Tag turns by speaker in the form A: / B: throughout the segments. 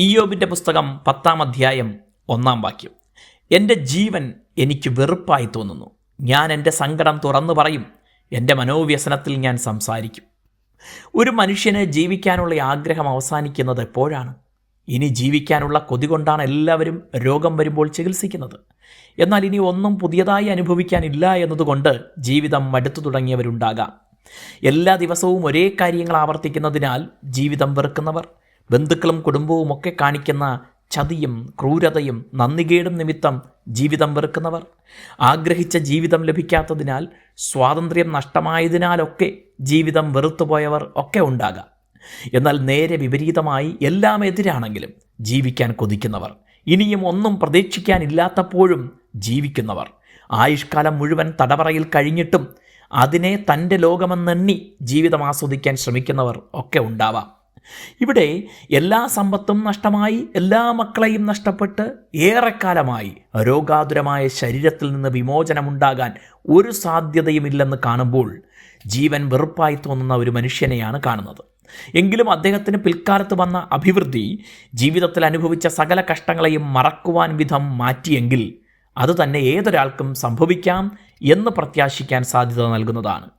A: ഇയോബിന്റെ പുസ്തകം പത്താം അധ്യായം ഒന്നാം വാക്യം. എന്റെ ജീവൻ എനിക്ക് വെറുപ്പായി തോന്നുന്നു. ഞാൻ എന്റെ സങ്കടം തുറന്നു പറയും. എന്റെ മനോവ്യസനത്തിൽ ഞാൻ സംസാരിക്കും. ഒരു മനുഷ്യന് ജീവിക്കാനുള്ള ആഗ്രഹം അവസാനിക്കുന്നത് എപ്പോഴാണ്? ഇനി ജീവിക്കാനുള്ള കൊതി കൊണ്ടാണ് എല്ലാവരും രോഗം വരുമ്പോൾ ചികിത്സിക്കുന്നത്. എന്നാൽ ഇനി ഒന്നും പുതിയതായി അനുഭവിക്കാനില്ല എന്നതുകൊണ്ട് ജീവിതം മടുത്തു തുടങ്ങിയവരുണ്ടാകാം. എല്ലാ ദിവസവും ഒരേ കാര്യങ്ങൾ ആവർത്തിക്കുന്നതിനാൽ ജീവിതം വെറുക്കുന്നവർ ബന്ധുക്കളും കുടുംബവും ഒക്കെ കാണിക്കുന്ന ചതിയും ക്രൂരതയും നന്ദികേടും നിമിത്തം ജീവിതം വെറുക്കുന്നവർ. ആഗ്രഹിച്ച ജീവിതം ലഭിക്കാത്തതിനാൽ സ്വാതന്ത്ര്യം നഷ്ടമായതിനാലൊക്കെ ജീവിതം വെറുത്തുപോയവർ ഒക്കെ ഉണ്ടാകാം. എന്നാൽ നേരെ വിപരീതമായി എല്ലാം എതിരാണെങ്കിലും ജീവിക്കാൻ കൊതിക്കുന്നവർ. ഇനിയും ഒന്നും പ്രതീക്ഷിക്കാനില്ലാത്തപ്പോഴും ജീവിക്കുന്നവർ. ആയുഷ്കാലം മുഴുവൻ തടവറയിൽ കഴിഞ്ഞിട്ടും അതിനെ തന്റെ ലോകമെന്നെണ്ണി ജീവിതം ആസ്വദിക്കാൻ ശ്രമിക്കുന്നവർ ഒക്കെ ഉണ്ടാവാം. ഇവിടെ എല്ലാ സമ്പത്തും നഷ്ടമായി എല്ലാ മക്കളെയും നഷ്ടപ്പെട്ട് ഏറെക്കാലമായി രോഗാതുരമായ ശരീരത്തിൽ നിന്ന് വിമോചനമുണ്ടാകാൻ ഒരു സാധ്യതയുമില്ലെന്ന് കാണുമ്പോൾ ജീവൻ വെറുപ്പായി തോന്നുന്ന ഒരു മനുഷ്യനെയാണ് കാണുന്നത്. എങ്കിലും അദ്ദേഹത്തിന് പിൽക്കാലത്ത് വന്ന അഭിവൃദ്ധി ജീവിതത്തിൽ അനുഭവിച്ച സകല കഷ്ടങ്ങളെയും മറക്കുവാൻ വിധം മാറ്റിയെങ്കിൽ അത് തന്നെ ഏതൊരാൾക്കും സംഭവിക്കാം എന്ന് പ്രത്യാശിക്കാൻ സാധ്യത നൽകുന്നതാണ്.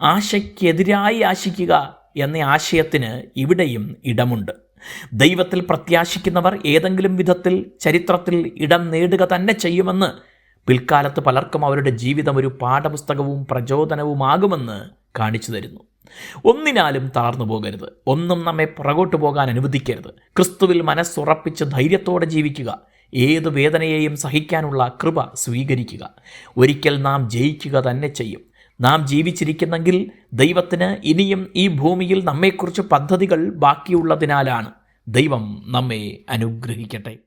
A: ആശയ്ക്കെതിരായി ആശിക്കുക എന്ന ആശയത്തിന് ഇവിടെയും ഇടമുണ്ട്. ദൈവത്തിൽ പ്രത്യാശിക്കുന്നവർ ഏതെങ്കിലും വിധത്തിൽ ചരിത്രത്തിൽ ഇടം നേടുക തന്നെ ചെയ്യുമെന്ന് പിൽക്കാലത്ത് പലർക്കും അവരുടെ ജീവിതം ഒരു പാഠപുസ്തകവും പ്രചോദനവുമാകുമെന്ന് കാണിച്ചു തരുന്നു. ഒന്നിനാലും തളർന്നു പോകരുത്. ഒന്നും നമ്മെ പുറകോട്ട് പോകാൻ അനുവദിക്കരുത്. ക്രിസ്തുവിൽ മനസ്സുറപ്പിച്ച് ധൈര്യത്തോടെ ജീവിക്കുക. ഏത് വേദനയെയും സഹിക്കാനുള്ള കൃപ സ്വീകരിക്കുക. ഒരിക്കൽ നാം ജയിക്കുക തന്നെ ചെയ്യും. നാം ജീവിച്ചിരിക്കുന്നെങ്കിൽ ദൈവത്തിന് ഇനിയും ഈ ഭൂമിയിൽ നമ്മെക്കുറിച്ച് പദ്ധതികൾ ബാക്കിയുള്ളതിനാലാണ് ദൈവം നമ്മെ അനുഗ്രഹിക്കട്ടെ.